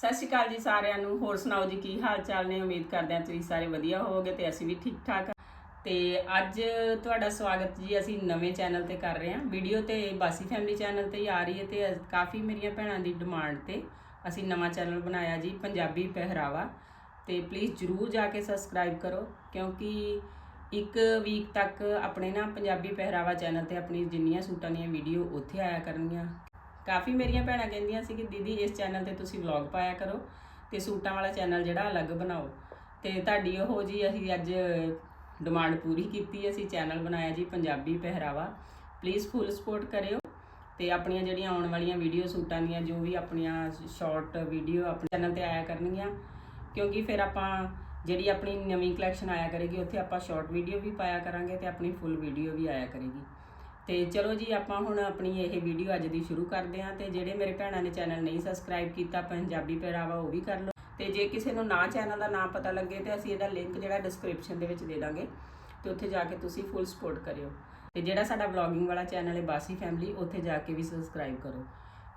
ਸਤਿ ਸ਼੍ਰੀ ਅਕਾਲ ਜੀ ਸਾਰਿਆਂ ਨੂੰ। ਹੋਰ ਸੁਣਾਓ ਜੀ, ਕੀ ਹਾਲ ਚਾਲ ਨੇ? ਉਮੀਦ ਕਰਦੇ ਹਾਂ ਤੁਸੀਂ ਸਾਰੇ ਵਧੀਆ ਹੋਵੋਗੇ ਤੇ ਅਸੀਂ ਵੀ ਠੀਕ ਠਾਕ ਹਾਂ। ਤੇ ਅੱਜ ਤੁਹਾਡਾ ਸਵਾਗਤ ਜੀ ਅਸੀਂ ਨਵੇਂ ਚੈਨਲ ਤੇ ਕਰ ਰਹੇ ਹਾਂ। ਵੀਡੀਓ ਤੇ ਬਾਸੀ ਫੈਮਿਲੀ ਚੈਨਲ ਤੇ ਹੀ ਆ ਰਹੀ ਹੈ ਤੇ ਕਾਫੀ ਮੇਰੀਆਂ ਭੈਣਾਂ ਦੀ ਡਿਮਾਂਡ ਤੇ ਅਸੀਂ ਨਵਾਂ ਚੈਨਲ ਬਣਾਇਆ ਜੀ, ਪੰਜਾਬੀ ਪਹਿਰਾਵਾ। ਤੇ ਪਲੀਜ਼ ਜਰੂਰ ਜਾ ਕੇ ਸਬਸਕ੍ਰਾਈਬ ਕਰੋ, ਕਿਉਂਕਿ ਇੱਕ ਵੀਕ ਤੱਕ ਆਪਣੇ ਨਾ ਪੰਜਾਬੀ ਪਹਿਰਾਵਾ ਚੈਨਲ ਤੇ ਆਪਣੀ ਜਿੰਨੀਆਂ ਸੂਟਾਂ ਦੀਆਂ ਵੀਡੀਓ ਉੱਥੇ ਆਇਆ ਕਰਨਗੀਆਂ। ਕਾਫੀ ਮੇਰੀਆਂ ਭੈਣਾਂ ਕਹਿੰਦੀਆਂ ਸੀ ਕਿ ਦੀਦੀ ਇਸ ਚੈਨਲ ਤੇ ਤੁਸੀਂ ਵਲੌਗ ਪਾਇਆ ਕਰੋ ਤੇ ਸੂਟਾਂ ਵਾਲਾ ਚੈਨਲ ਜਿਹੜਾ ਅਲੱਗ ਬਣਾਓ। ਤੇ ਤੁਹਾਡੀ ਉਹ ਜੀ ਅਸੀਂ ਅੱਜ ਡਿਮਾਂਡ ਪੂਰੀ ਕੀਤੀ, ਅਸੀਂ ਚੈਨਲ ਬਣਾਇਆ ਜੀ ਪੰਜਾਬੀ ਪਹਿਰਾਵਾ। ਪਲੀਜ਼ ਫੁੱਲ ਸਪੋਰਟ ਕਰਿਓ ਤੇ ਆਪਣੀਆਂ ਜਿਹੜੀਆਂ ਆਉਣ ਵਾਲੀਆਂ ਵੀਡੀਓ ਸੂਟਾਂ ਦੀਆਂ, ਜੋ ਵੀ ਆਪਣੀਆਂ ਸ਼ਾਰਟ ਵੀਡੀਓ ਆਪਣੇ ਚੈਨਲ ਤੇ ਆਇਆ ਕਰਨਗੀਆਂ, ਕਿਉਂਕਿ ਫਿਰ ਆਪਾਂ ਜਿਹੜੀ ਆਪਣੀ ਨਵੀਂ ਕਲੈਕਸ਼ਨ ਆਇਆ ਕਰੇਗੀ, ਉੱਥੇ ਆਪਾਂ ਸ਼ਾਰਟ ਵੀਡੀਓ ਵੀ ਪਾਇਆ ਕਰਾਂਗੇ ਤੇ ਆਪਣੀ ਫੁੱਲ ਵੀਡੀਓ ਵੀ ਆਇਆ ਕਰੇਗੀ। ਤੇ ਚਲੋ ਜੀ, ਆਪਾਂ ਹੁਣ ਆਪਣੀ ਇਹ ਵੀਡੀਓ ਅੱਜ ਦੀ ਸ਼ੁਰੂ ਕਰਦੇ ਹਾਂ ਤੇ ਜਿਹੜੇ ਮੇਰੇ ਭੈਣਾਂ ਨੇ ਚੈਨਲ ਨਹੀਂ ਸਬਸਕ੍ਰਾਈਬ ਕੀਤਾ, ਪੰਜਾਬੀ ਪਹਿਰਾਵਾ ਉਹ ਵੀ ਕਰ ਲਓ। ਤੇ ਜੇ ਕਿਸੇ ਨੂੰ ਨਾ ਚੈਨਲ ਦਾ ਨਾਮ ਪਤਾ ਲੱਗੇ ਤੇ ਅਸੀਂ ਇਹਦਾ ਲਿੰਕ ਜਿਹੜਾ ਡਿਸਕ੍ਰਿਪਸ਼ਨ ਦੇ ਵਿੱਚ ਦੇ ਦਾਂਗੇ ਤੇ ਉੱਥੇ ਜਾ ਕੇ ਤੁਸੀਂ ਫੁੱਲ ਸਪੋਰਟ ਕਰਿਓ। ਤੇ ਜਿਹੜਾ ਸਾਡਾ ਵਲੌਗਿੰਗ ਵਾਲਾ ਚੈਨਲ ਹੈ ਬਾਸੀ ਫੈਮਿਲੀ ਉੱਥੇ ਜਾ ਕੇ ਵੀ ਸਬਸਕ੍ਰਾਈਬ ਕਰੋ।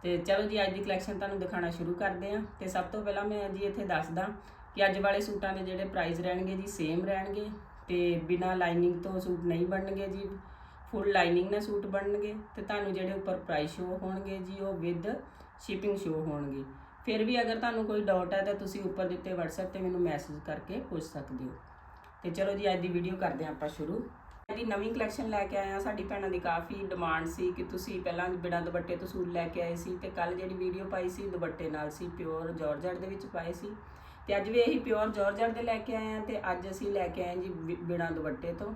ਤੇ ਚਲੋ ਜੀ, ਅੱਜ ਦੀ ਕਲੈਕਸ਼ਨ ਤੁਹਾਨੂੰ ਦਿਖਾਉਣਾ ਸ਼ੁਰੂ ਕਰਦੇ ਹਾਂ। ਤੇ ਸਭ ਤੋਂ ਪਹਿਲਾਂ ਮੈਂ ਜੀ ਇੱਥੇ ਦੱਸਦਾ ਕਿ ਅੱਜ ਵਾਲੇ ਸੂਟਾਂ ਦੇ ਜਿਹੜੇ ਪ੍ਰਾਈਸ ਰਹਿਣਗੇ ਜੀ ਸੇਮ ਰਹਿਣਗੇ ਤੇ ਬਿਨਾ ਲਾਈਨਿੰਗ ਤੋਂ ਸੂਟ ਨਹੀਂ ਬਣਨਗੇ ਜੀ। ਫੁੱਲ ਲਾਈਨਿੰਗ ਨਾਲ ਸੂਟ ਬਣਨਗੇ ਤੇ ਤੁਹਾਨੂੰ ਜਿਹੜੇ ਉੱਪਰ ਪ੍ਰਾਈਸ ਸ਼ੋ ਹੋਣਗੇ ਜੀ, ਉਹ ਵਿਦ ਸ਼ਿਪਿੰਗ ਸ਼ੋ ਹੋਣਗੇ। ਫਿਰ ਵੀ ਅਗਰ ਤੁਹਾਨੂੰ ਕੋਈ ਡਾਊਟ ਹੈ ਤਾਂ ਤੁਸੀਂ ਉੱਪਰ ਦਿੱਤੇ WhatsApp ਤੇ ਮੈਨੂੰ ਮੈਸੇਜ ਕਰਕੇ ਪੁੱਛ ਸਕਦੇ ਹੋ। ਤੇ ਚਲੋ ਜੀ, ਅੱਜ ਦੀ ਵੀਡੀਓ ਕਰਦੇ ਹਾਂ ਆਪਾਂ ਸ਼ੁਰੂ। ਇਹਦੀ ਨਵੀਂ ਕਲੈਕਸ਼ਨ ਲੈ ਕੇ ਆਇਆ, ਸਾਡੀ ਭੈਣਾਂ ਦੀ ਕਾਫੀ ਡਿਮਾਂਡ ਸੀ ਕਿ ਤੁਸੀਂ ਪਹਿਲਾਂ ਬਿਨਾਂ ਦੁਪੱਟੇ ਤੋਂ ਸੂਟ ਲੈ ਕੇ ਆਏ ਸੀ ਤੇ ਕੱਲ ਜਿਹੜੀ ਵੀਡੀਓ ਪਾਈ ਸੀ, ਦੁਪੱਟੇ ਨਾਲ ਸੀ ਪਿਓਰ ਜਾਰਜਟ ਦੇ ਵਿੱਚ ਪਾਏ ਸੀ। ਤੇ ਅੱਜ ਵੀ ਇਹੀ ਪਿਓਰ ਜਾਰਜਟ ਦੇ ਲੈ ਕੇ ਆਏ ਆ ਤੇ ਅੱਜ ਅਸੀਂ ਲੈ ਕੇ ਆਏ ਜੀ ਬਿ- ਬਿਨਾਂ ਦੁਪੱਟੇ ਤੋਂ।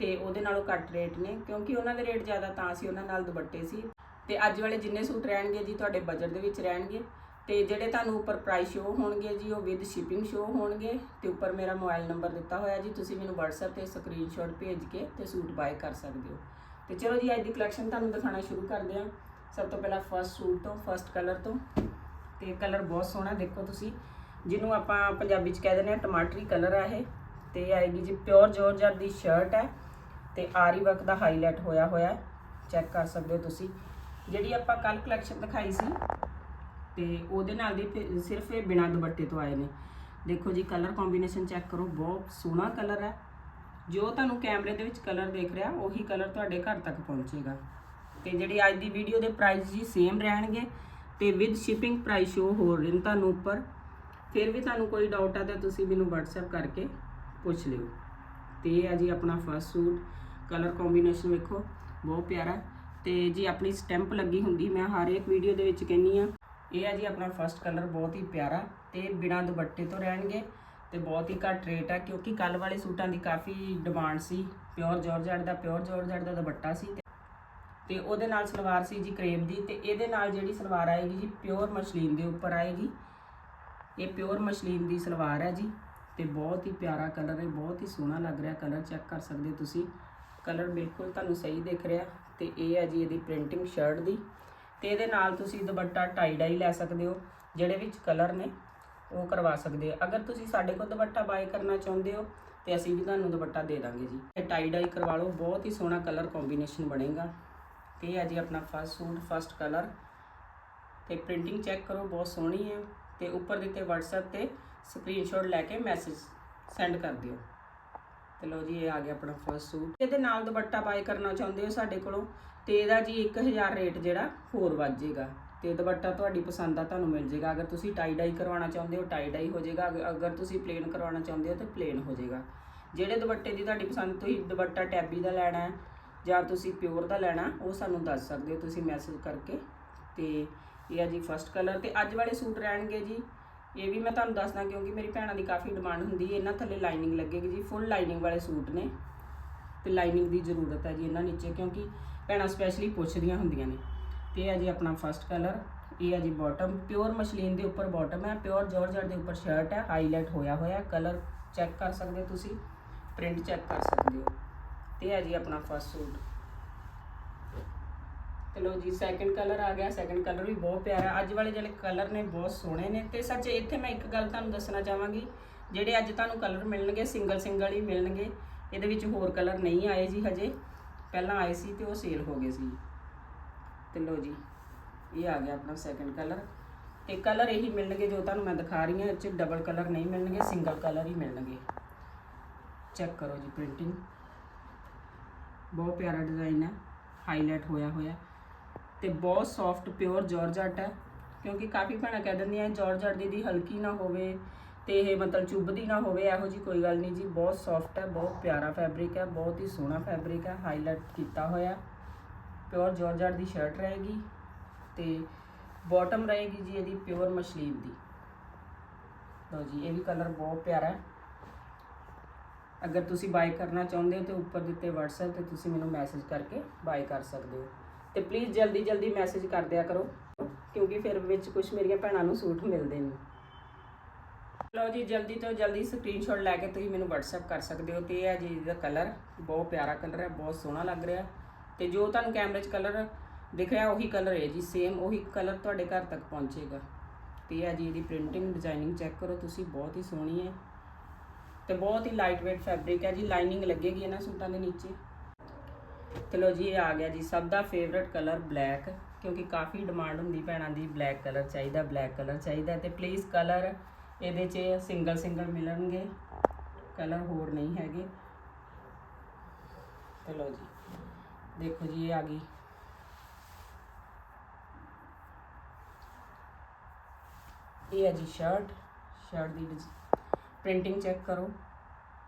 ਤੇ ਉਹਦੇ ਨਾਲੋਂ ਘੱਟ ਰੇਟ ਨੇ, ਕਿਉਂਕਿ ਉਹਨਾਂ ਦੇ ਰੇਟ ਜ਼ਿਆਦਾ ਤਾਂ ਸੀ, ਉਹਨਾਂ ਨਾਲ ਦੁਪੱਟੇ ਸੀ। ਤੇ ਅੱਜ ਵਾਲੇ ਜਿੰਨੇ ਸੂਟ ਰਹਿਣਗੇ ਜੀ, ਤੁਹਾਡੇ ਬਜਟ ਦੇ ਵਿੱਚ ਰਹਿਣਗੇ। ਤੇ ਜਿਹੜੇ ਤੁਹਾਨੂੰ ਉੱਪਰ ਪ੍ਰਾਈਸ ਸ਼ੋ ਹੋਣਗੇ ਜੀ, ਉਹ ਵਿਦ ਸ਼ਿਪਿੰਗ ਸ਼ੋ ਹੋਣਗੇ। ਤੇ ਉੱਪਰ ਮੇਰਾ ਮੋਬਾਈਲ ਨੰਬਰ ਦਿੱਤਾ ਹੋਇਆ ਜੀ, ਤੁਸੀਂ ਮੈਨੂੰ WhatsApp ਤੇ ਸਕਰੀਨਸ਼ਾਟ ਭੇਜ ਕੇ ਤੇ ਸੂਟ ਬਾਏ ਕਰ ਸਕਦੇ ਹੋ। ਤੇ ਚਲੋ ਜੀ, ਅੱਜ ਦੀ ਕਲੈਕਸ਼ਨ ਤੁਹਾਨੂੰ ਦਿਖਾਉਣਾ ਸ਼ੁਰੂ ਕਰਦੇ ਹਾਂ। ਸਭ ਤੋਂ ਪਹਿਲਾਂ ਫਰਸਟ ਸੂਟ ਤੋਂ ਫਰਸਟ ਕਲਰ ਤੋਂ। ਤੇ ਕਲਰ ਬਹੁਤ ਸੋਹਣਾ ਦੇਖੋ ਤੁਸੀਂ, ਜਿਹਨੂੰ ਆਪਾਂ ਪੰਜਾਬੀ ਚ ਕਹਿ ਦਿੰਦੇ ਆ ਟਮਾਟਰੀ ਕਲਰ ਆ ਇਹ। ਤੇ ਆਏਗੀ ਜੀ ਪਿਓਰ ਜਾਰਜਟ ਦੀ ਸ਼ਰਟ ਹੈ। ਤੇ ਆਰੀ ਵਰਕ ਦਾ ਹਾਈਲਾਈਟ ਹੋਇਆ ਹੋਇਆ ਚੈੱਕ ਕਰ ਸਕਦੇ ਹੋ ਤੁਸੀਂ। ਜਿਹੜੀ ਆਪਾਂ ਕੱਲ ਕਲੈਕਸ਼ਨ ਦਿਖਾਈ ਸੀ ਤੇ ਉਹਦੇ ਨਾਲ ਦੀ ਫਿਰ ਸਿਰਫ ਇਹ ਬਿਨਾਂ ਦੁਪੱਟੇ ਤੋਂ ਆਏ ਨੇ। ਦੇਖੋ ਜੀ ਕਲਰ ਕੰਬੀਨੇਸ਼ਨ ਚੈੱਕ ਕਰੋ। ਬਹੁਤ ਸੋਹਣਾ ਕਲਰ ਹੈ। ਜੋ ਤੁਹਾਨੂੰ ਕੈਮਰੇ ਦੇ ਵਿੱਚ ਕਲਰ ਦੇਖ ਰਿਹਾ, ਉਹੀ ਕਲਰ ਤੁਹਾਡੇ ਘਰ ਤੱਕ ਪਹੁੰਚੇਗਾ। ਤੇ ਜਿਹੜੀ ਅੱਜ ਦੀ ਵੀਡੀਓ ਦੇ ਪ੍ਰਾਈਸ ਜੀ ਸੇਮ ਰਹਿਣਗੇ ਤੇ ਵਿਦ ਸ਼ਿਪਿੰਗ ਪ੍ਰਾਈਸ ਸ਼ੋ ਹੋ ਰਹੇ ਨੇ ਤੁਹਾਨੂੰ ਉੱਪਰ। ਫਿਰ ਵੀ ਤੁਹਾਨੂੰ ਕੋਈ ਡਾਊਟ ਆ ਤਾਂ ਤੁਸੀਂ ਮੈਨੂੰ WhatsApp ਕਰਕੇ ਪੁੱਛ ਲਿਓ। ਤੇ ਇਹ ਆ ਜੀ ਆਪਣਾ ਫਰਸਟ ਸੂਟ ਕਲਰ ਕੰਬੀਨੇਸ਼ਨ ਵੇਖੋ, ਬਹੁਤ ਪਿਆਰਾ। ਤੇ ਜੀ ਆਪਣੀ ਸਟੈਂਪ ਲੱਗੀ ਹੁੰਦੀ, ਮੈਂ ਹਰ ਇੱਕ ਵੀਡੀਓ ਦੇ ਵਿੱਚ ਕਹਿੰਨੀ ਆ ਇਹ ਆ ਜੀ ਆਪਣਾ ਫਰਸਟ ਕਲਰ ਬਹੁਤ ਹੀ ਪਿਆਰਾ ਤੇ ਬਿਨਾਂ ਦੁਪੱਟੇ ਤੋਂ ਰਹਿਣਗੇ ਤੇ ਬਹੁਤ ਹੀ ਘੱਟ ਰੇਟ ਹੈ ਕਿਉਂਕਿ ਕੱਲ ਵਾਲੇ ਸੂਟਾਂ ਦੀ ਕਾਫੀ ਡਿਮਾਂਡ ਸੀ। ਪਿਓਰ ਜਾਰਜਟ ਦਾ ਪਿਓਰ ਜਾਰਜਟ ਦਾ ਦੁਪੱਟਾ ਸੀ ਤੇ- ਉਹਦੇ ਨਾਲ ਸਲਵਾਰ ਸੀ ਜੀ ਕਰੇਪ ਦੀ ਤੇ ਇਹਦੇ ਨਾਲ ਜਿਹੜੀ ਸਲਵਾਰ ਆਏਗੀ ਜੀ ਪਿਓਰ ਮਸ਼ਲੀਨ ਦੇ ਉੱਪਰ ਆਏਗੀ। ਇਹ ਪਿਓਰ ਮਸ਼ਲੀਨ ਦੀ ਸਲਵਾਰ ਹੈ ਜੀ। ਤੇ ਬਹੁਤ ਹੀ ਪਿਆਰਾ ਕਲਰ ਹੈ, ਬਹੁਤ ਹੀ ਸੋਹਣਾ ਲੱਗ ਰਿਹਾ ਕਲਰ ਚੈੱਕ ਕਰ ਸਕਦੇ ਤੁਸੀਂ। ਕਲਰ ਬਿਲਕੁਲ ਤੁਹਾਨੂੰ ਸਹੀ ਦਿਖ ਰਿਹਾ ਤੇ ਇਹ ਹੈ ਜੀ ਇਹਦੀ ਪ੍ਰਿੰਟਿੰਗ ਸ਼ਰਟ ਦੀ। ਤੇ ਇਹਦੇ ਨਾਲ ਤੁਸੀਂ ਦੁਪੱਟਾ ਟਾਈ ਡਾਈ ਲੈ ਸਕਦੇ ਹੋ, ਜਿਹੜੇ ਵਿੱਚ ਕਲਰ ਨੇ, ਉਹ ਕਰਵਾ ਸਕਦੇ ਹੋ। ਅਗਰ ਤੁਸੀਂ ਸਾਡੇ ਕੋਲ ਦੁਪੱਟਾ ਬਾਏ ਕਰਨਾ ਚਾਹੁੰਦੇ ਹੋ, ਤੇ ਅਸੀਂ ਵੀ ਤੁਹਾਨੂੰ ਦੁਪੱਟਾ ਦੇ ਦਾਂਗੇ ਜੀ। ਇਹ ਟਾਈ ਡਾਈ ਕਰਵਾ ਲਓ, ਬਹੁਤ ਹੀ ਸੋਹਣਾ ਕਲਰ ਕੰਬੀਨੇਸ਼ਨ ਬਣੇਗਾ। ਤੇ ਇਹ ਹੈ ਜੀ ਆਪਣਾ ਫਸਟ ਸੂਟ ਫਸਟ ਕਲਰ ਤੇ ਪ੍ਰਿੰਟਿੰਗ ਚੈੱਕ ਕਰੋ, ਬਹੁਤ ਸੋਹਣੀ ਹੈ। ਤੇ ਉੱਪਰ ਦਿੱਤੇ WhatsApp ਤੇ ਸਕਰੀਨਸ਼ਾਟ ਲੈ ਕੇ ਮੈਸੇਜ ਸੈਂਡ ਕਰ ਦਿਓ। ਤੇ ਲਓ ਜੀ, ਇਹ ਆ ਗਿਆ ਆਪਣਾ ਫਸਟ ਸੂਟ ਇਹਦੇ ਨਾਲ ਦੁਪੱਟਾ ਬਾਏ ਕਰਨਾ ਚਾਹੁੰਦੇ ਹੋ ਸਾਡੇ ਕੋਲੋਂ? ਤੇ ਇਹਦਾ ਜੀ 1000 ਰੇਟ ਜਿਹੜਾ, ਹੋਰ ਵੱਧ ਜਾਏਗਾ। ਤੇ ਦੁਪੱਟਾ ਤੁਹਾਡੀ ਪਸੰਦ ਦਾ ਤੁਹਾਨੂੰ ਮਿਲ ਜਾਏਗਾ। ਅਗਰ ਤੁਸੀਂ ਟਾਈ ਡਾਈ ਕਰਵਾਉਣਾ ਚਾਹੁੰਦੇ ਹੋ ਟਾਈ ਡਾਈ ਹੋ ਜਾਏਗਾ। ਅਗ- ਅਗਰ ਤੁਸੀਂ ਪਲੇਨ ਕਰਵਾਉਣਾ ਚਾਹੁੰਦੇ ਹੋ, ਤਾਂ ਪਲੇਨ ਹੋ ਜਾਏਗਾ। ਜਿਹੜੇ ਦੁਪੱਟੇ ਦੀ ਤੁਹਾਡੀ ਪਸੰਦ, ਤੁਸੀਂ ਦੁਪੱਟਾ ਟੈਬੀ ਦਾ ਲੈਣਾ ਹੈ ਜਾਂ ਤੁਸੀਂ ਪਿਓਰ ਦਾ ਲੈਣਾ ਉਹ ਸਾਨੂੰ ਦੱਸ ਸਕਦੇ ਹੋ। ਤੁਸੀਂ ਮੈਸੇਜ ਕਰਕੇ ਤੇ ਇਹ ਆ ਜੀ ਫਸਟ ਕਲਰ ਤੇ ਅੱਜ ਵਾਲੇ ਸੂਟ ਰਹਿਣਗੇ ਜੀ। ਇਹ ਵੀ ਮੈਂ ਤੁਹਾਨੂੰ ਦੱਸਦਾ ਕਿਉਂਕਿ ਮੇਰੀ ਭੈਣਾਂ ਦੀ ਕਾਫੀ ਡਿਮਾਂਡ ਹੁੰਦੀ ਹੈ, ਇਹਨਾਂ ਥੱਲੇ ਲਾਈਨਿੰਗ ਲੱਗੇਗੀ ਜੀ ਫੁੱਲ ਲਾਈਨਿੰਗ ਵਾਲੇ ਸੂਟ ਨੇ। ਤੇ ਲਾਈਨਿੰਗ ਦੀ ਜ਼ਰੂਰਤ ਹੈ ਜੀ ਇਹਨਾਂ ਨੀਚੇ ਕਿਉਂਕਿ ਭੈਣਾਂ ਸਪੈਸ਼ਲੀ ਪੁੱਛਦੀਆਂ ਹੁੰਦੀਆਂ ਨੇ। ਤੇ ਇਹ ਹੈ ਜੀ ਆਪਣਾ ਫਸਟ ਕਲਰ ਇਹ ਹੈ ਜੀ ਬਾਟਮ ਪਿਓਰ ਮਸ਼ਲੀਨ ਦੇ ਉੱਪਰ ਬਾਟਮ ਹੈ ਪਿਓਰ ਜਾਰਜਟ ਦੇ ਉੱਪਰ ਸ਼ਰਟ ਹੈ ਹਾਈਲਾਈਟ ਹੋਇਆ ਹੋਇਆ ਕਲਰ ਚੈੱਕ ਕਰ ਸਕਦੇ ਹੋ ਤੁਸੀਂ ਪ੍ਰਿੰਟ ਚੈੱਕ ਕਰ ਸਕਦੇ ਹੋ। ਤੇ ਇਹ ਹੈ ਜੀ ਆਪਣਾ ਫਸਟ ਸੂਟ। ਤੇ ਲੋ ਜੀ ਸੈਕੰਡ ਕਲਰ ਆ ਗਿਆ ਸੈਕੰਡ ਕਲਰ ਵੀ ਬਹੁਤ ਪਿਆਰਾ। ਅੱਜ ਵਾਲੇ ਜਿਹੜੇ ਕਲਰ ਨੇ, ਬਹੁਤ ਸੋਹਣੇ ਨੇ। ਤੇ ਸੱਚ ਇੱਥੇ ਮੈਂ ਇੱਕ ਗੱਲ ਤੁਹਾਨੂੰ ਦੱਸਣਾ ਚਾਹਾਂਗੀ, ਜਿਹੜੇ ਅੱਜ ਤੁਹਾਨੂੰ ਕਲਰ ਮਿਲਣਗੇ ਸਿੰਗਲ ਸਿੰਗਲ ਹੀ ਮਿਲਣਗੇ, ਇਹਦੇ ਵਿੱਚ ਹੋਰ ਕਲਰ ਨਹੀਂ ਆਏ ਜੀ ਹਜੇ। ਪਹਿਲਾਂ ਆਏ ਸੀ ਤੇ ਉਹ ਸੇਲ ਹੋ ਗਏ ਸੀ। ਤੇ ਲੋ ਜੀ, ਇਹ ਆ ਗਿਆ ਆਪਣਾ ਸੈਕੰਡ ਕਲਰ ਤੇ ਕਲਰ ਇਹੀ ਮਿਲਣਗੇ ਜੋ ਤੁਹਾਨੂੰ ਮੈਂ ਦਿਖਾ ਰਹੀ ਹਾਂ, ਇਹ 'ਚ ਡਬਲ ਕਲਰ ਨਹੀਂ ਮਿਲਣਗੇ ਸਿੰਗਲ ਕਲਰ ਹੀ ਮਿਲਣਗੇ। ਚੈੱਕ ਕਰੋ ਜੀ ਪ੍ਰਿੰਟਿੰਗ ਬਹੁਤ ਪਿਆਰਾ ਡਿਜ਼ਾਈਨ ਹੈ। ਹਾਈਲਾਈਟ ਹੋਇਆ ਹੋਇਆ। ਤੇ ਬਹੁਤ ਸੌਫਟ ਪਿਓਰ ਜਾਰਜਟ ਹੈ। ਕਿਉਂਕਿ ਕਾਫੀ ਭੈਣਾਂ ਕਹਿ ਦਿੰਦੀਆਂ ਜਾਰਜਟ ਦੀ ਦੀ ਹਲਕੀ ਨਾ ਹੋਵੇ ਤੇ ਇਹ ਮਤਲਬ ਚੁੱਭਦੀ ਨਾ ਹੋਵੇ, ਇਹੋ ਜੀ ਕੋਈ ਗੱਲ ਨਹੀਂ ਜੀ। ਬਹੁਤ ਸੌਫਟ ਹੈ, ਬਹੁਤ ਪਿਆਰਾ ਫੈਬਰਿਕ ਹੈ, ਬਹੁਤ ਹੀ ਸੋਹਣਾ ਫੈਬਰਿਕ ਹੈ ਹਾਈਲਾਈਟ ਕੀਤਾ ਹੋਇਆ। ਪਿਓਰ ਜਾਰਜਟ ਦੀ ਸ਼ਰਟ ਰਹੇਗੀ ਤੇ ਬਾਟਮ ਰਹੇਗੀ ਜੀ ਇਹਦੀ ਪਿਓਰ ਮਸ਼ਲੀਨ ਦੀ। ਲਓ ਜੀ, ਇਹ ਵੀ ਕਲਰ ਬਹੁਤ ਪਿਆਰਾ ਹੈ। ਅਗਰ ਤੁਸੀਂ ਬਾਈ ਕਰਨਾ ਚਾਹੁੰਦੇ ਹੋ ਤੇ ਉੱਪਰ ਦਿੱਤੇ WhatsApp ਤੇ ਤੁਸੀਂ ਮੈਨੂੰ ਮੈਸੇਜ ਕਰਕੇ ਬਾਈ ਕਰ ਸਕਦੇ ਹੋ। ਤੇ ਪਲੀਜ਼ ਜਲਦੀ ਜਲਦੀ ਮੈਸੇਜ ਕਰ ਦਿਆ ਕਰੋ, ਕਿਉਂਕਿ ਫਿਰ ਵਿੱਚ ਕੁਝ ਮੇਰੀਆਂ ਭੈਣਾਂ ਨੂੰ ਸੂਟ ਮਿਲਦੇ ਨੇ। ਲਓ ਜੀ, ਜਲਦੀ ਤੋਂ ਜਲਦੀ ਸਕਰੀਨਸ਼ਾਟ ਲੈ ਕੇ ਤੁਸੀਂ ਮੈਨੂੰ WhatsApp ਕਰ ਸਕਦੇ ਹੋ, ਤੇ ਇਹ ਹੈ ਜੀ ਇਹਦਾ ਕਲਰ ਬਹੁਤ ਪਿਆਰਾ ਕਲਰ ਹੈ, ਬਹੁਤ ਸੋਹਣਾ ਲੱਗ ਰਿਹਾ। ਤੇ ਜੋ ਤੁਹਾਨੂੰ ਕੈਮਰੇ 'ਚ ਕਲਰ ਦਿਖ ਰਿਹਾ ਉਹੀ ਕਲਰ ਹੈ ਜੀ ਸੇਮ ਉਹੀ ਕਲਰ ਤੁਹਾਡੇ ਘਰ ਤੱਕ ਪਹੁੰਚੇਗਾ। ਤੇ ਇਹ ਹੈ ਜੀ ਇਹਦੀ ਪ੍ਰਿੰਟਿੰਗ ਡਿਜ਼ਾਈਨਿੰਗ ਚੈੱਕ ਕਰੋ, ਤੁਸੀਂ ਬਹੁਤ ਹੀ ਸੋਹਣੀ ਹੈ। ਤੇ ਬਹੁਤ ਹੀ ਲਾਈਟ weight ਫੈਬਰਿਕ ਹੈ ਜੀ ਲਾਈਨਿੰਗ ਲੱਗੇਗੀ ਇਹਨਾਂ ਸੂਟਾਂ ਦੇ ਨੀਚੇ। ਚਲੋ ਜੀ, ਇਹ ਆ ਗਿਆ ਜੀ, ਸਭ ਦਾ ਫੇਵਰਿਟ ਕਲਰ ਬਲੈਕ ਕਿਉਂਕਿ ਕਾਫੀ ਡਿਮਾਂਡ ਹੁੰਦੀ ਭੈਣਾਂ ਦੀ ਬਲੈਕ ਕਲਰ ਚਾਹੀਦਾ ਬਲੈਕ ਕਲਰ ਚਾਹੀਦਾ ਤੇ ਪਲੀਜ਼ ਕਲਰ ਇਹਦੇ 'ਚ ਸਿੰਗਲ ਸਿੰਗਲ ਮਿਲਣਗੇ ਕਲਰ ਹੋਰ ਨਹੀਂ ਹੈਗੇ। ਚਲੋ ਜੀ, ਦੇਖੋ ਜੀ, ਇਹ ਆ ਗਈ। ਇਹ ਹੈ ਜੀ ਸ਼ਰਟ ਸ਼ਰਟ ਦੀ ਪ੍ਰਿੰਟਿੰਗ ਚੈੱਕ ਕਰੋ।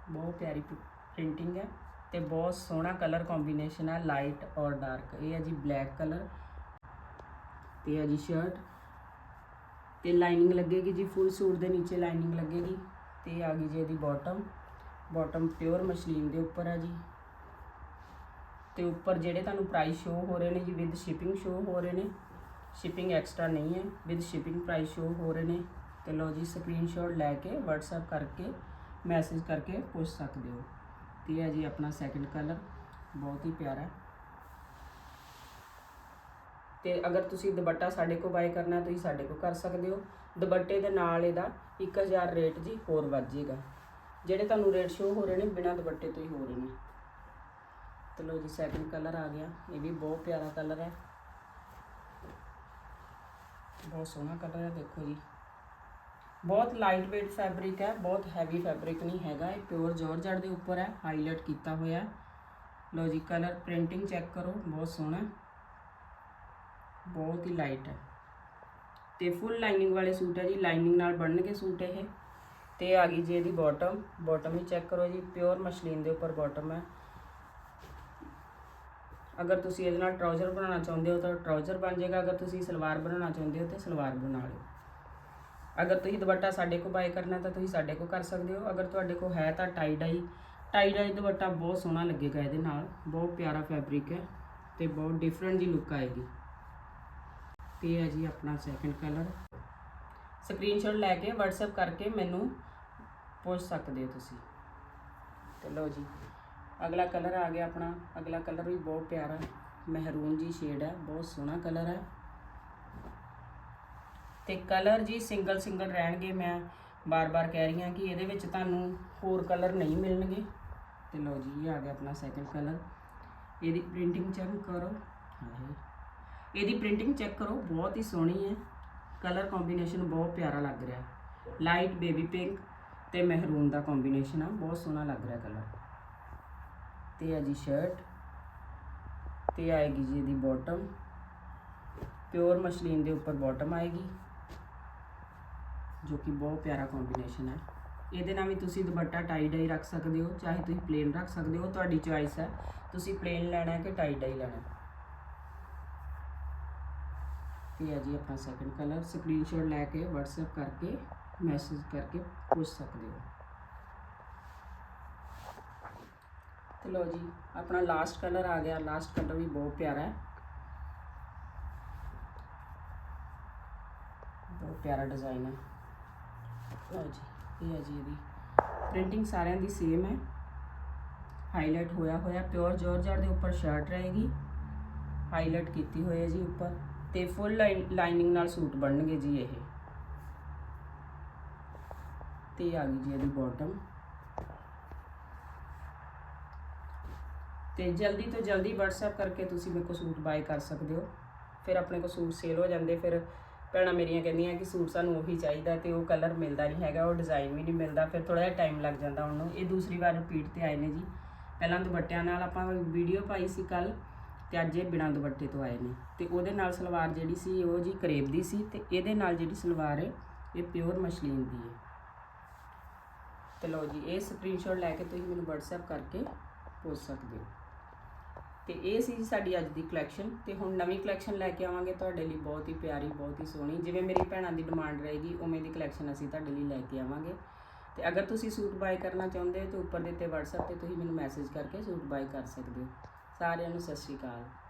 ਬਹੁਤ ਪਿਆਰੀ ਪ੍ਰਿੰਟਿੰਗ ਹੈ। ਤੇ ਬਹੁਤ ਸੋਹਣਾ ਕਲਰ ਕੰਬੀਨੇਸ਼ਨ ਹੈ ਲਾਈਟ ਔਰ ਡਾਰਕ ਇਹ ਹੈ ਜੀ ਬਲੈਕ ਕਲਰ ਤੇ ਹੈ ਜੀ ਸ਼ਰਟ ਤੇ ਲਾਈਨਿੰਗ ਲੱਗੇਗੀ ਜੀ ਫੁੱਲ ਸੂਟ ਦੇ ਨੀਚੇ ਲਾਈਨਿੰਗ ਲੱਗੇਗੀ ਤੇ ਆ ਗਈ ਜੀ ਇਹਦੀ ਬਾਟਮ ਬਾਟਮ ਪਿਓਰ ਮਸ਼ਲੀਨ ਦੇ ਉੱਪਰ ਹੈ ਜੀ। ਤੇ ਉੱਪਰ ਜਿਹੜੇ ਤੁਹਾਨੂੰ ਪ੍ਰਾਈਸ ਸ਼ੋ ਹੋ ਰਹੇ ਨੇ ਜੀ ਵਿਦ ਸ਼ਿਪਿੰਗ ਸ਼ੋ ਹੋ ਰਹੇ ਨੇ ਸ਼ਿਪਿੰਗ ਐਕਸਟਰਾ ਨਹੀਂ ਹੈ ਵਿਦ ਸ਼ਿਪਿੰਗ ਪ੍ਰਾਈਸ ਸ਼ੋ ਹੋ ਰਹੇ ਨੇ। ਤੇ ਲਓ ਜੀ ਸਕਰੀਨਸ਼ਾਟ ਲੈ ਕੇ WhatsApp ਕਰਕੇ ਮੈਸੇਜ ਕਰਕੇ ਪੁੱਛ ਸਕਦੇ ਹੋ। ਤੇ ਹੈ ਜੀ, ਆਪਣਾ ਸੈਕੰਡ ਕਲਰ ਬਹੁਤ ਹੀ ਪਿਆਰਾ। ਤੇ ਅਗਰ ਤੁਸੀਂ ਦੁਪੱਟਾ ਸਾਡੇ ਕੋਲ ਬਾਏ ਕਰਨਾ, ਤੁਸੀਂ ਸਾਡੇ ਕੋਲ ਕਰ ਸਕਦੇ ਹੋ। ਦੁਪੱਟੇ ਦੇ ਨਾਲ ਇਹਦਾ 1000 ਰੇਟ ਜੀ ਹੋਰ ਵੱਧ ਜਾਏਗਾ ਜਿਹੜੇ ਤੁਹਾਨੂੰ ਰੇਟ ਸ਼ੋ ਹੋ ਰਹੇ ਨੇ, ਬਿਨਾਂ ਦੁਪੱਟੇ ਤੋਂ ਹੀ ਹੋ ਰਹੇ ਨੇ। ਤੇ ਲਓ ਜੀ ਸੈਕਿੰਡ ਕਲਰ ਆ ਗਿਆ। ਇਹ ਵੀ ਬਹੁਤ ਪਿਆਰਾ ਕਲਰ ਹੈ। ਬਹੁਤ ਸੋਹਣਾ ਕਲਰ ਹੈ, ਦੇਖੋ ਜੀ। ਬਹੁਤ ਲਾਈਟ weight ਫੈਬਰਿਕ ਹੈ, ਬਹੁਤ ਹੈਵੀ ਫੈਬਰਿਕ ਨਹੀਂ ਹੈਗਾ, ਇਹ ਪਿਓਰ ਜਾਰਜਟ ਦੇ ਉੱਪਰ ਹੈ ਹਾਈਲਾਈਟ ਕੀਤਾ ਹੋਇਆ ਹੈ। ਲਓ ਜੀ ਕਲਰ ਪ੍ਰਿੰਟਿੰਗ ਚੈੱਕ ਕਰੋ, ਬਹੁਤ ਸੋਹਣਾ ਬਹੁਤ ਹੀ ਲਾਈਟ ਹੈ। ਤੇ ਫੁੱਲ ਲਾਈਨਿੰਗ ਵਾਲੇ ਸੂਟ ਹੈ ਜੀ ਲਾਈਨਿੰਗ ਨਾਲ ਬਣਨਗੇ ਸੂਟ ਇਹ। ਤੇ ਆ ਗਈ ਜੀ ਇਹਦੀ ਬਾਟਮ ਬਾਟਮ ਵੀ ਚੈੱਕ ਕਰੋ ਜੀ ਪਿਓਰ ਮਸ਼ਲੀਨ ਦੇ ਉੱਪਰ ਬਾਟਮ ਹੈ। ਅਗਰ ਤੁਸੀਂ ਇਹਦੇ ਨਾਲ ਟਰਾਊਜ਼ਰ ਬਣਾਉਣਾ ਚਾਹੁੰਦੇ ਹੋ ਤਾਂ ਟਰਾਊਜ਼ਰ ਬਣ ਜਾਏਗਾ, ਅਗਰ ਤੁਸੀਂ ਸਲਵਾਰ ਬਣਾਉਣਾ ਚਾਹੁੰਦੇ ਹੋ ਤਾਂ ਸਲਵਾਰ ਬਣਾ ਲਿਓ। ਅਗਰ ਤੁਸੀਂ ਦੁਪੱਟਾ ਸਾਡੇ ਕੋਲ ਬਾਏ ਕਰਨਾ ਤਾਂ ਤੁਸੀਂ ਸਾਡੇ ਕੋਲ ਕਰ ਸਕਦੇ ਹੋ। ਅਗਰ ਤੁਹਾਡੇ ਕੋਲ ਹੈ ਤਾਂ ਟਾਈ ਡਾਈ ਟਾਈ ਡਾਈ ਦੁਪੱਟਾ ਬਹੁਤ ਸੋਹਣਾ ਲੱਗੇਗਾ ਇਹਦੇ ਨਾਲ। ਬਹੁਤ ਪਿਆਰਾ ਫੈਬਰਿਕ ਹੈ ਤੇ ਬਹੁਤ ਡਿਫਰੈਂਟ ਜੀ ਲੁੱਕ ਆਏਗੀ। ਤੇ ਹੈ ਜੀ ਆਪਣਾ ਸੈਕੰਡ ਕਲਰ ਸਕਰੀਨਸ਼ਾਟ ਲੈ ਕੇ WhatsApp ਕਰਕੇ ਮੈਨੂੰ ਪੁੱਛ ਸਕਦੇ ਹੋ ਤੁਸੀਂ। ਤੇ ਲਓ ਜੀ, ਅਗਲਾ ਕਲਰ ਆ ਗਿਆ ਆਪਣਾ। ਅਗਲਾ ਕਲਰ ਵੀ ਬਹੁਤ ਪਿਆਰਾ, ਮਹਿਰੂਨ ਜੀ ਸ਼ੇਡ ਹੈ, ਬਹੁਤ ਸੋਹਣਾ ਕਲਰ ਹੈ। ਤੇ ਕਲਰ ਜੀ ਸਿੰਗਲ ਸਿੰਗਲ ਰਹਿਣਗੇ ਮੈਂ ਬਾਰ-ਬਾਰ ਕਹਿ ਰਹੀ ਹਾਂ ਕਿ ਇਹਦੇ ਵਿੱਚ ਤੁਹਾਨੂੰ ਹੋਰ ਕਲਰ ਨਹੀਂ ਮਿਲਣਗੇ। ਤੇ ਲਓ ਜੀ ਇਹ ਆ ਗਿਆ ਆਪਣਾ ਸੈਕੰਡ ਕਲਰ। ਇਹਦੀ ਪ੍ਰਿੰਟਿੰਗ ਚੈੱਕ ਕਰੋ। ਇਹਦੀ ਪ੍ਰਿੰਟਿੰਗ ਚੈੱਕ ਕਰੋ ਬਹੁਤ ਹੀ ਸੋਹਣੀ ਹੈ। ਕਲਰ ਕੰਬੀਨੇਸ਼ਨ ਬਹੁਤ ਪਿਆਰਾ ਲੱਗ ਰਿਹਾ ਲਾਈਟ ਬੇਬੀ ਪਿੰਕ ਤੇ ਮਹਿਰੂਨ ਦਾ ਕੰਬੀਨੇਸ਼ਨ ਆ ਬਹੁਤ ਸੋਹਣਾ ਲੱਗ ਰਿਹਾ ਕਲਰ। ਤੇ ਹੈ ਜੀ ਸ਼ਰਟ ਤੇ ਆਏਗੀ ਜੀ ਇਹਦੀ ਬਾਟਮ ਪਿਓਰ ਮਸ਼ਲੀਨ ਦੇ ਉੱਪਰ ਬਾਟਮ ਆਏਗੀ। ਜੋ ਕਿ ਬਹੁਤ ਪਿਆਰਾ ਕੰਬੀਨੇਸ਼ਨ ਹੈ। ਇਹਦੇ ਨਾਲ ਵੀ ਤੁਸੀਂ ਦੁਪੱਟਾ ਟਾਈ ਡਾਈ ਰੱਖ ਸਕਦੇ ਹੋ, ਚਾਹੇ ਤੁਸੀਂ ਪਲੇਨ ਰੱਖ ਸਕਦੇ ਹੋ, ਤੁਹਾਡੀ ਚੁਆਇਸ ਹੈ। ਤੁਸੀਂ ਪਲੇਨ ਲੈਣਾ ਹੈ ਕਿ ਟਾਈ ਡਾਈ ਲੈਣਾ। ਹੈ ਤੇ ਹੈ ਜੀ ਆਪਣਾ ਸੈਕੰਡ ਕਲਰ ਸਕਰੀਨਸ਼ਾਟ ਲੈ ਕੇ, WhatsApp ਕਰਕੇ ਮੈਸੇਜ ਕਰਕੇ ਪੁੱਛ ਸਕਦੇ ਹੋ। ਤੇ ਲਓ ਜੀ, ਆਪਣਾ ਲਾਸਟ ਕਲਰ ਆ ਗਿਆ। ਲਾਸਟ ਕਲਰ ਵੀ ਬਹੁਤ ਪਿਆਰਾ ਹੈ। ਬਹੁਤ ਪਿਆਰਾ ਡਿਜ਼ਾਈਨ ਹੈ। ਲਓ ਜੀ ਇਹ ਹੈ ਜੀ ਇਹਦੀ। ਪ੍ਰਿੰਟਿੰਗ ਸਾਰਿਆਂ ਦੀ ਸੇਮ ਹੈ। ਹਾਈਲਾਈਟ ਹੋਇਆ ਹੋਇਆ ਪਿਓਰ ਜਾਰਜਟ ਦੇ ਉੱਪਰ ਸ਼ਰਟ ਰਹੇਗੀ। ਹਾਈਲਾਈਟ ਕੀਤੀ ਹੋਈ ਹੈ ਜੀ ਉੱਪਰ। ਤੇ ਫੁੱਲ ਲਾਈਨਿੰਗ ਨਾਲ ਸੂਟ ਬਣਨਗੇ ਜੀ ਇਹ। ਤੇ ਆ ਗਈ ਜੀ ਇਹਦੀ ਬਾਟਮ ਤੇ ਜਲਦੀ ਤੋਂ ਜਲਦੀ WhatsApp ਕਰਕੇ ਤੁਸੀਂ ਮੇਰੇ ਕੋਲ ਸੂਟ ਬਾਏ ਕਰ ਸਕਦੇ ਹੋ। ਫਿਰ ਆਪਣੇ ਕੋਲ ਸੂਟ ਸੇਲ ਹੋ ਜਾਂਦੇ, ਫਿਰ ਭੈਣਾਂ ਮੇਰੀਆਂ ਕਹਿੰਦੀਆਂ ਕਿ ਸੂਟ ਸਾਨੂੰ ਉਹੀ ਚਾਹੀਦਾ ਤੇ ਉਹ ਕਲਰ ਮਿਲਦਾ ਨਹੀਂ ਹੈਗਾ, ਉਹ ਡਿਜ਼ਾਈਨ ਵੀ ਨਹੀਂ ਮਿਲਦਾ, ਫਿਰ ਥੋੜਾ ਜਿਹਾ ਟਾਈਮ ਲੱਗ ਜਾਂਦਾ ਉਹਨੂੰ। ਇਹ ਦੂਸਰੀ ਵਾਰ ਰਿਪੀਟ ਤੇ ਆਏ ਨੇ ਜੀ। ਪਹਿਲਾਂ ਦੁਪੱਟਿਆਂ ਨਾਲ ਆਪਾਂ ਵੀਡੀਓ ਪਾਈ ਸੀ ਕੱਲ ਤੇ ਅੱਜ ਇਹ ਬਿਨਾਂ ਦੁਪੱਟੇ ਤੋਂ ਆਏ ਨੇ। ਤੇ ਉਹਦੇ ਨਾਲ ਸਲਵਾਰ ਜਿਹੜੀ ਸੀ, ਉਹ ਜੀ ਕਰੇਬ ਦੀ ਸੀ ਤੇ ਇਹਦੇ ਨਾਲ ਜਿਹੜੀ ਸਲਵਾਰ ਹੈ, ਇਹ ਪਿਓਰ ਮਸ਼ਲੀਨ ਦੀ ਹੈ। ਤੇ ਲਓ ਜੀ, ਇਹ ਸਕਰੀਨਸ਼ਾਟ ਲੈ ਕੇ ਤੁਸੀਂ ਮੈਨੂੰ WhatsApp ਕਰਕੇ ਪੁੱਛ ਸਕਦੇ ਹੋ। ਤੇ ਇਹ ਸੀ ਜੀ ਸਾਡੀ ਅੱਜ ਦੀ ਕਲੈਕਸ਼ਨ ਤੇ ਹੁਣ ਨਵੀਂ ਕਲੈਕਸ਼ਨ ਲੈ ਕੇ ਆਵਾਂਗੇ, ਤੁਹਾਡੇ ਲਈ ਬਹੁਤ ਹੀ ਪਿਆਰੀ, ਬਹੁਤ ਹੀ ਸੋਹਣੀ। ਜਿਵੇਂ ਮੇਰੀ ਭੈਣਾਂ ਦੀ ਡਿਮਾਂਡ ਰਹੇਗੀ, ਉਵੇਂ ਦੀ ਕਲੈਕਸ਼ਨ ਅਸੀਂ ਤੁਹਾਡੇ ਲਈ ਲੈ ਕੇ ਆਵਾਂਗੇ। ਤੇ ਅਗਰ ਤੁਸੀਂ ਸੂਟ ਬਾਏ ਕਰਨਾ ਚਾਹੁੰਦੇ ਹੋ, ਤਾਂ ਉੱਪਰ ਦਿੱਤੇ WhatsApp ਤੇ ਤੁਸੀਂ ਮੈਨੂੰ ਮੈਸੇਜ ਕਰਕੇ ਸੂਟ ਬਾਏ ਕਰ ਸਕਦੇ ਹੋ। ਸਾਰਿਆਂ ਨੂੰ ਸਤਿ ਸ਼੍ਰੀ ਅਕਾਲ।